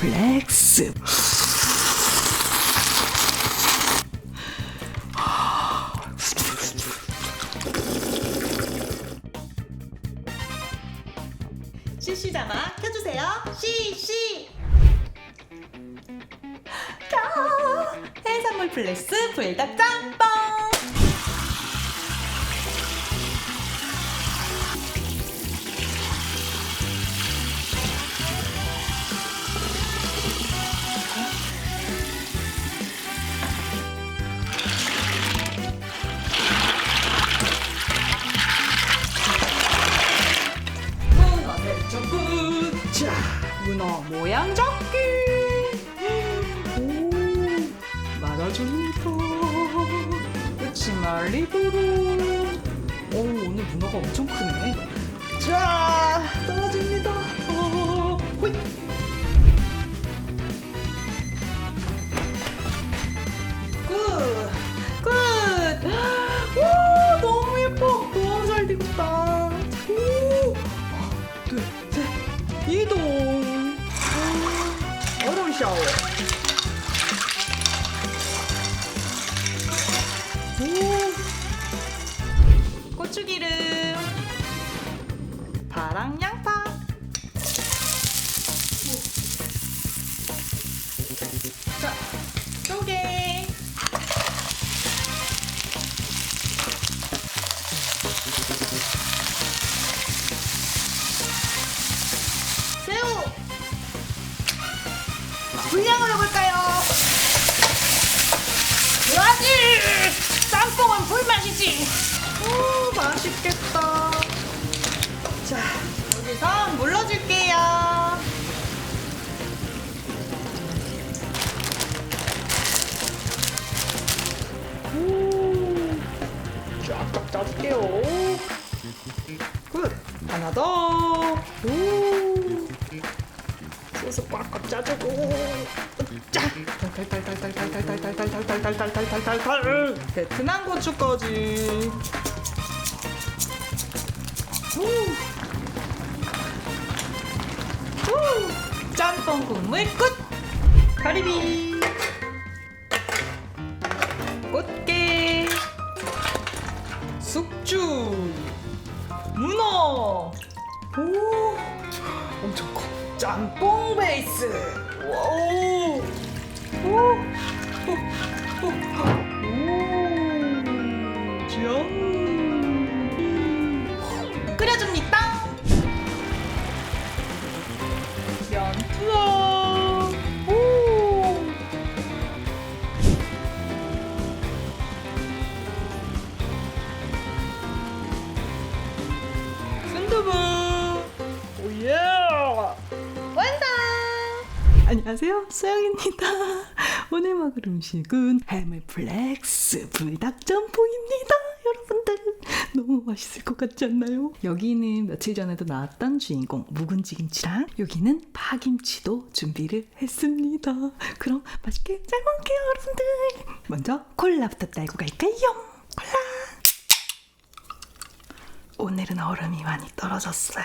플렉스. CC 자막 켜주세요. CC. 자, 해산물 플렉스 불닭 짬 말리도록. 오, 오늘 문어가 엄청 크네. 자, 떨어집니다. 어, 호잇. 굿! 굿! 오, 너무 예뻐! 너무 잘 익었다. 오! 둘, 셋, 이동! 오, 얼음 샤워. 맛있겠다. 자, 여기서 물러줄게요. 오, 쫙쫙 짜줄게요. 굿! 하나 더. 오. 소스 꽉꽉 짜주고. 짜! 베트남 고추까지. 오. 짬뽕 국물 끝. 가리비. 꽃게. 숙주. 문어. 오. 엄청 커. 짬뽕 베이스. 안녕하세요, 수영입니다. 오늘 먹을 음식은 해물 플렉스 불닭짬뽕입니다. 여러분들 너무 맛있을 것 같지 않나요? 여기는 며칠 전에도 나왔던 주인공 묵은지 김치랑 여기는 파김치도 준비를 했습니다. 그럼 맛있게 잘 먹을게요, 여러분들. 먼저 콜라부터 딸고 갈까요? 콜라. 오늘은 얼음이 많이 떨어졌어요.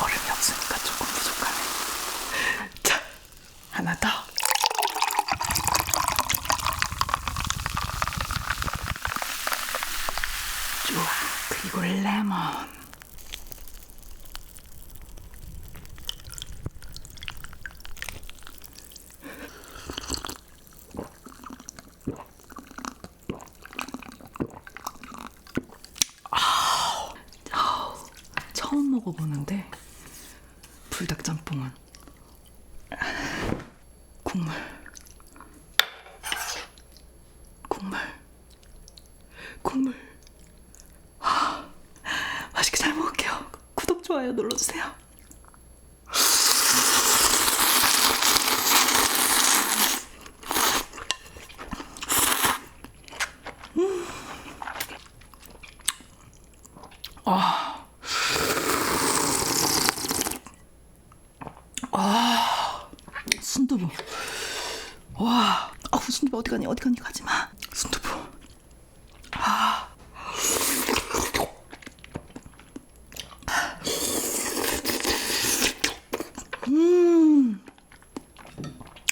얼음이 없으니까 조금 부족하네. 자, 하나 더. 쭉, 그리고 레몬. 처음 먹어보는데 불닭짬뽕은 국물 국물 국물 아, 맛있게 잘 먹을게요 구독 좋아요 눌러주세요 순두부. 와, 아 순두부 어디 가니? 어디 가니? 가지 마. 순두부. 아.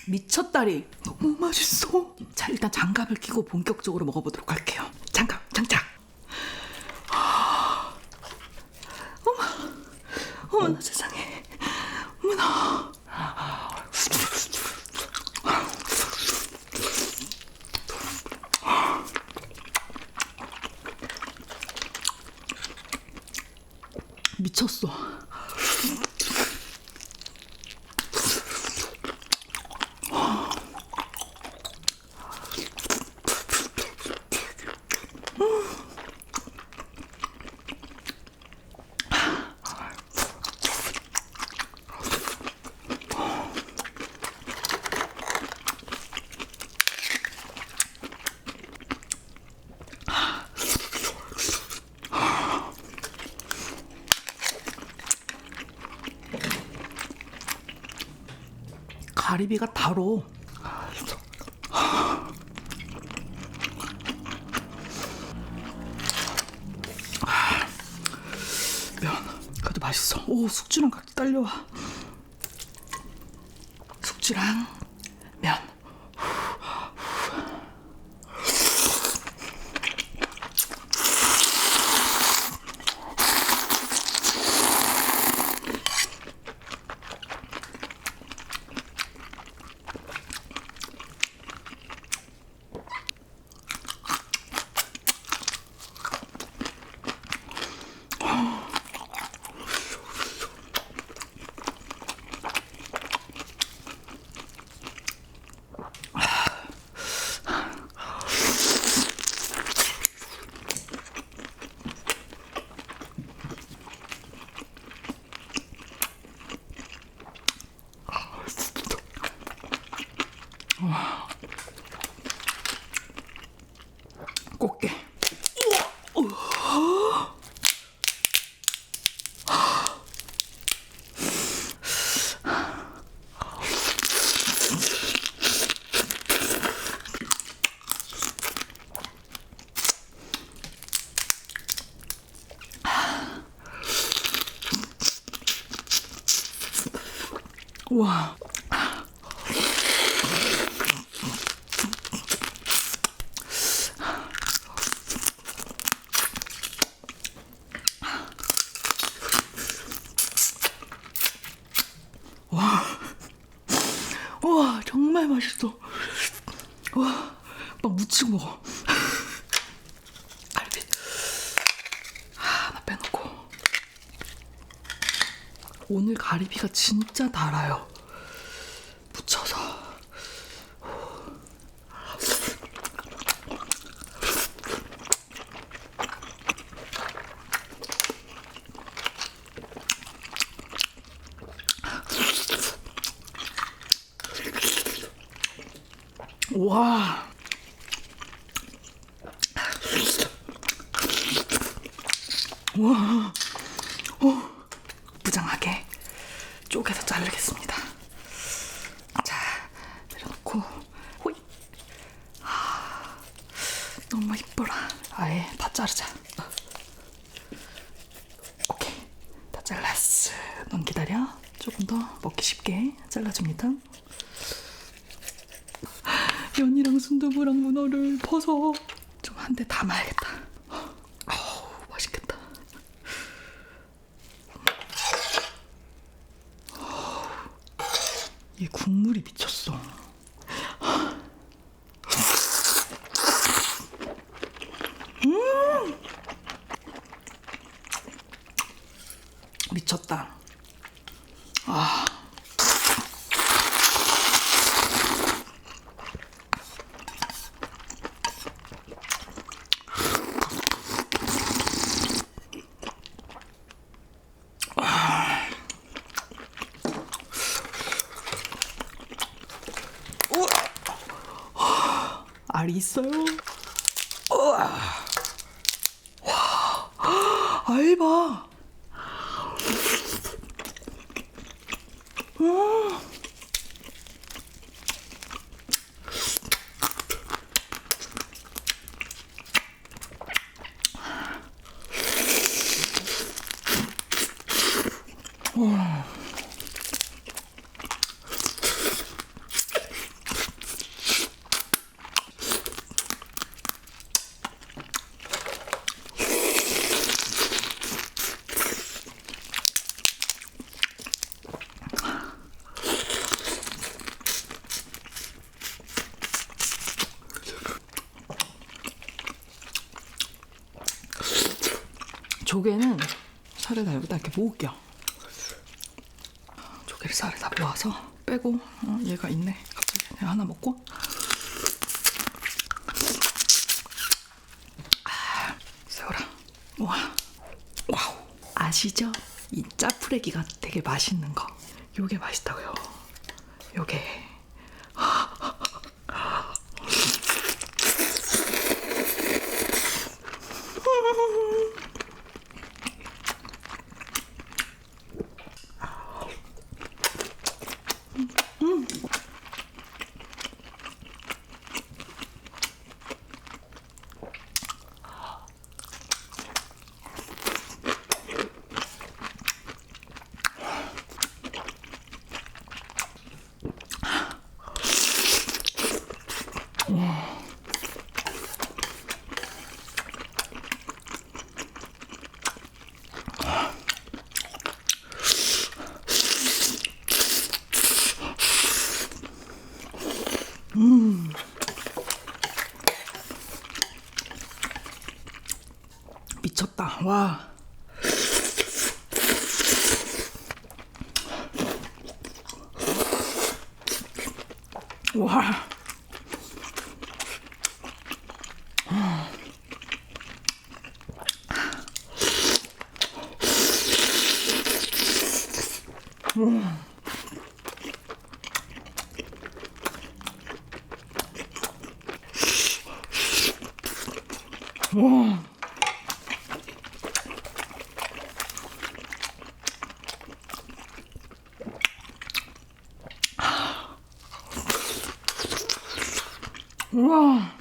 미쳤다리 너무 맛있어. 자 일단 장갑을 끼고 본격적으로 먹어보도록 할게요. 장갑 장착. 어머 어머나 세상에 어머나. 미쳤어. 가리비가 달어. 면 그래도 맛있어. 오 숙주랑 같이 딸려와. 숙주랑 면. 꽃게. 와. 와 정말 맛있어. 와, 막 묻히고 먹어. 갈비 하나 빼놓고. 오늘 가리비가 진짜 달아요. 묻혀서. 와. 와. 어. 무장하게 쪼개서 자르겠습니다. 자, 내려놓고 호이. 아, 너무 이뻐라. 아예 다 자르자. 기다려. 조금 더 먹기 쉽게 잘라줍니다. 면이랑 순두부랑 문어를 퍼서 좀 한 대 담아야겠다. 어우, 맛있겠다. 이 국물이 미쳤어. 음! 미쳤다. 아. 알이 있어요. 우와. 와, 알 봐. 음. 조개는 살을 다 여기다 이렇게 모을게요. 조개를 살을 다 모아서 빼고 어, 얘가 있네. 갑자기 내가 하나 먹고 아, 세워라. 와, 와우. 아시죠? 이 짜푸레기가 되게 맛있는 거. 요게 맛있다고요. 요게. 미쳤다. 와. 와. 와. 우와.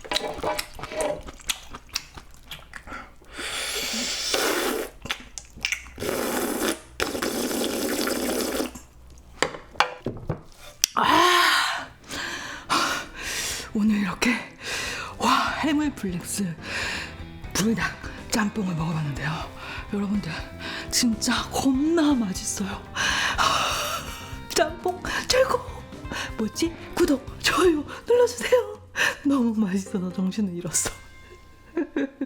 아. 오늘 이렇게 와 해물 플렉스 불닭 짬뽕을 먹어봤는데요. 여러분들 진짜 겁나 맛있어요. 짬뽕 최고. 뭐지? 구독, 좋아요 눌러주세요. 너무 맛있어서 정신을 잃었어.